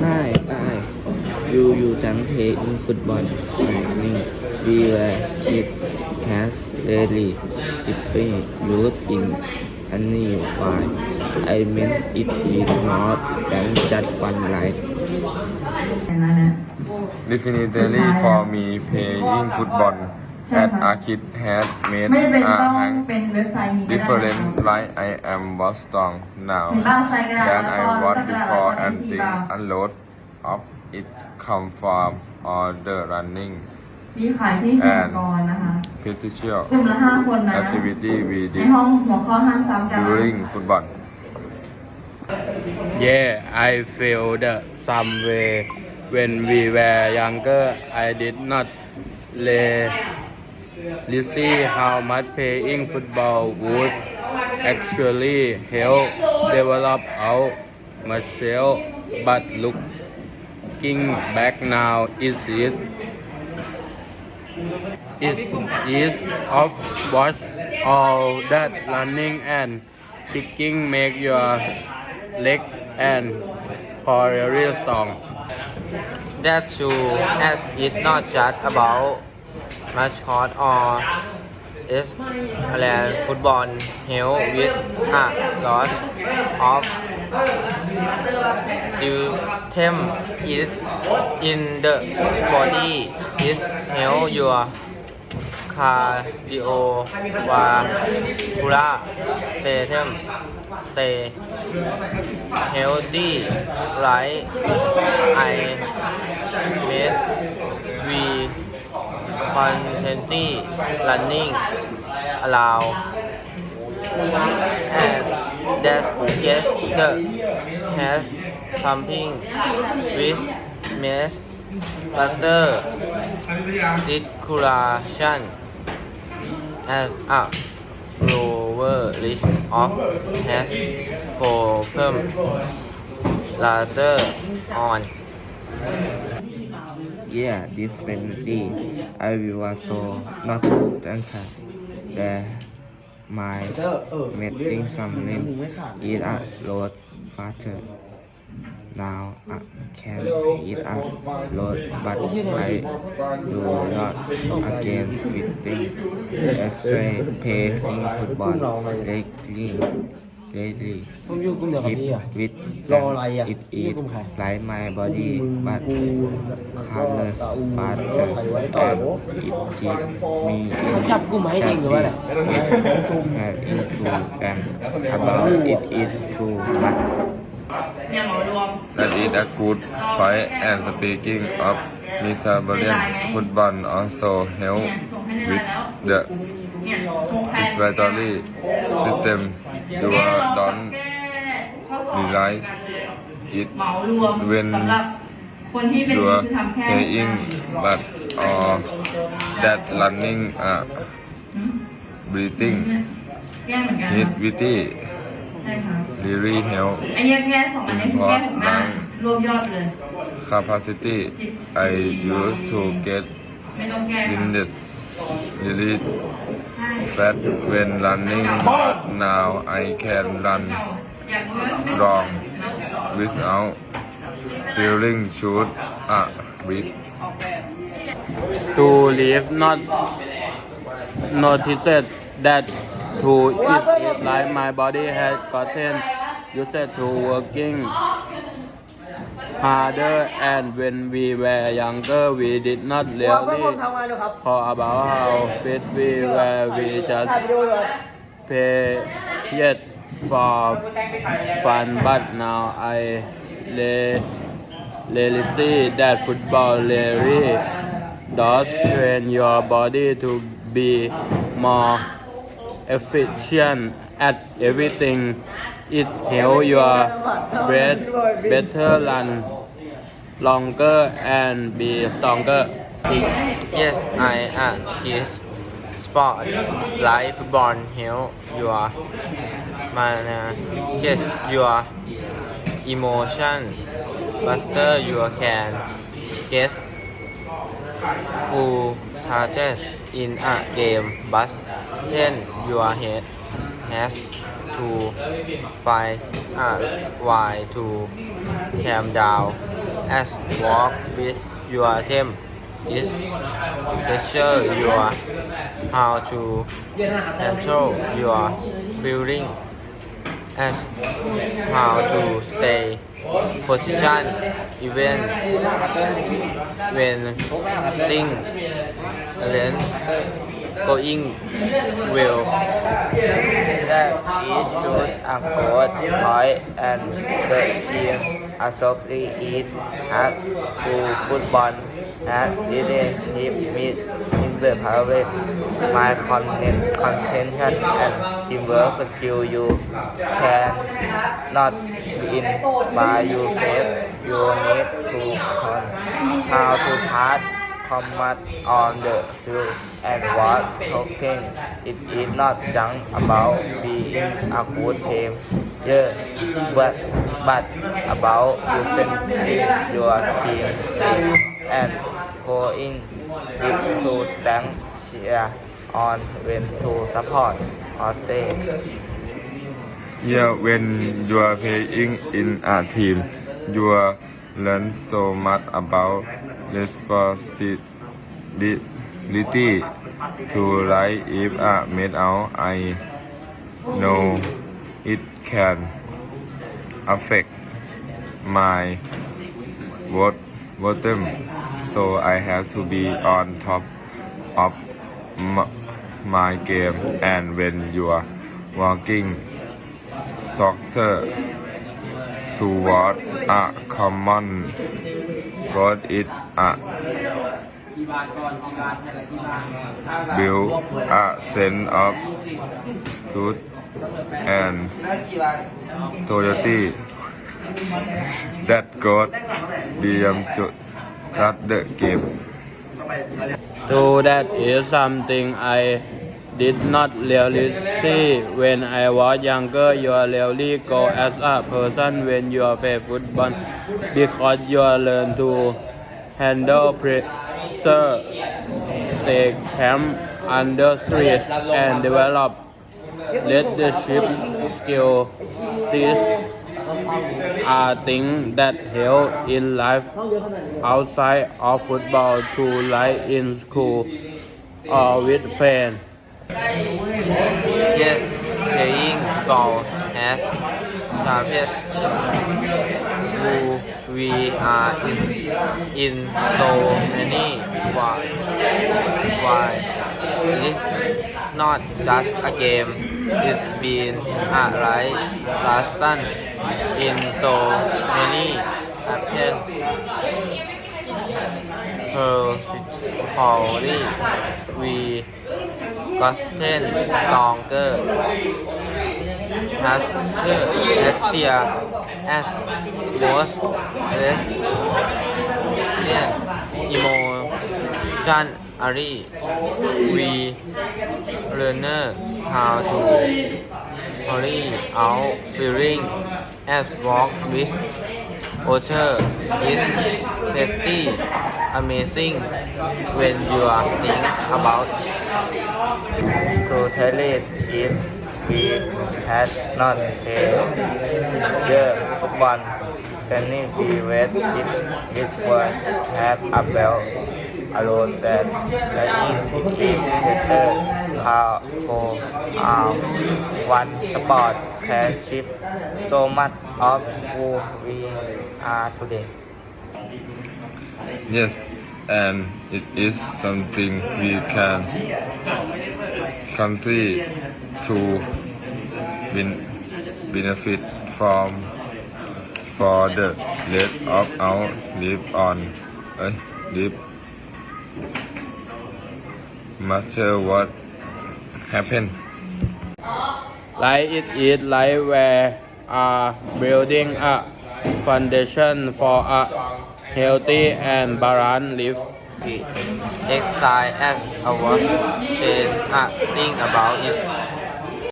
ใต้ใต้ยูยูตังเทอินฟุตบอลไซนิ่งบีเวคิดแคสเรลี่ซิปเป้ยูลกินอันนี้วายไอเมนอิตวีนอตแบงจัดฟันไลท์ Definitely for me playing football at Arcade has made ไม่เป็น a ต้อง hang เป็นเว็บไซต์นี้ก็ได้ different like I am was strong เห็น now บ้างไซต์กระดาษ than แล้ว I ก็ was สักกระดาษ before แล้ว and ก็ think บ้าง a lot of it come from all the running มีขายที่สหกรณ์นะคะ physical กลุ่มละห้าคนนะ activity we ใน did ห้องหัวข้อห้ามซ้ำกันนะ during football Yeah, I feel the some way when we were younger. I did not really see how much playing football would actually help develop our muscle. But looking back now, it is it is of watch all that running and kicking make your leg and core really strong. That's too, as it's not just about มาชอตออเอสแลนฟุตบอลเฮลวิสอาลอสออฟดูเทมอิสอินเดอะบอดี้อิสเฮลยัวคาดิโอวาคูระเตเทมสเตเฮลดี้ไรไอเมส constantly running around as that gets the has something with miss butter circulation as a lower risk of has problem later on Yeah, definitely. I was so not thankful that my meeting something eat a lot faster. Now I can eat a lot, but I do not again meeting as I playing football lately. Lately, มึงอยู่กลุ่มเดียวกับ Hip พี่อะ with รออะไรอะ it นี่ eat กลุ่มใคร like my body, but กู colors ตาอู faster ไปไว้ต่อ and โอ้ it keep me เขาจับกลุ่มมาให้เองหรือว่าอะไร have into and about it is too much เนี่ยหมอรวม That is a good point and speaking of metabolism football also help เนี่ยส่งให้ได้ with แล้ว the เนี่ยหกแผ่น respiratory system you แก้ are ลอง don't แก้ข้อสอบ realize it เหมารวม when สำหรับคนที่เป็น you คือ are ทำแค่ playing but or that running uh, หืม breathing แก้เหมือนกัน hit witty ใช่ค่ะ really help ไอ้เนี่ยแก้สองอันนี้คือแก้ผมหน้ารวบยอดเลย capacity I used to get ไม่ต้องแก้ค่ะ winded really that when running now I can run long without feeling should uh, a bit. To live not notice that to eat, like my body has gotten used to working harder and when we were younger we did not really care about how fit we were we just play yet for fun. But now I re- really see that football really does train your body to be more efficient at everything. It helps your breath better run longer and be stronger. Yes, I uh, yes, sport life born help your man, uh, yes, your emotion, faster you can get full charges in a game, but then your head has to find a uh, why to calm down. As walk with your team. Is pressure your how to control your feeling. As how to stay position even when things going well That is should a good point and the team assembly is at full football at leadership meet in the private my content contention and teamwork skill you can not win by yourself you need to learn how to pass command on the field. And what talking it is not just about being a good team. Yeah, but but about using your team. And going it to thank cheer on when to support or stay Yeah, when you are playing in a team, you learn so much about responsibility to like if a made out I know it can affect my what bottom. So I have to be on top of my game. And when you are walking soccer toward a common goal is a. Build a sense of truth and loyalty that goes beyond ju- just the game. So that is something I did not really see when I was younger. You are really go as a person when you play football because you learn to handle pressure, stay calm under stress, and develop leadership skill. These are things that help in life outside of football to like in school or with friends. Yes, playing ball has surface who we are is in so many why why it's not just a game. It's been a life lesson in so many aspects personally we gotten stronger as as dear as was resilient emotionally we learn how to carry out feeling as walk with Culture is tasty, amazing when you are think about. To tell it if we had not played the football Sunny West it it would have a belt alone that playing between center how for our one sport can shift so much of who we are today. Yes, and it is something we can country to ben- benefit from for the rest of our live on uh, live matter what happened. Like it is like where are building a foundation for a healthy and balanced life. Exercise as I was saying, uh, think about it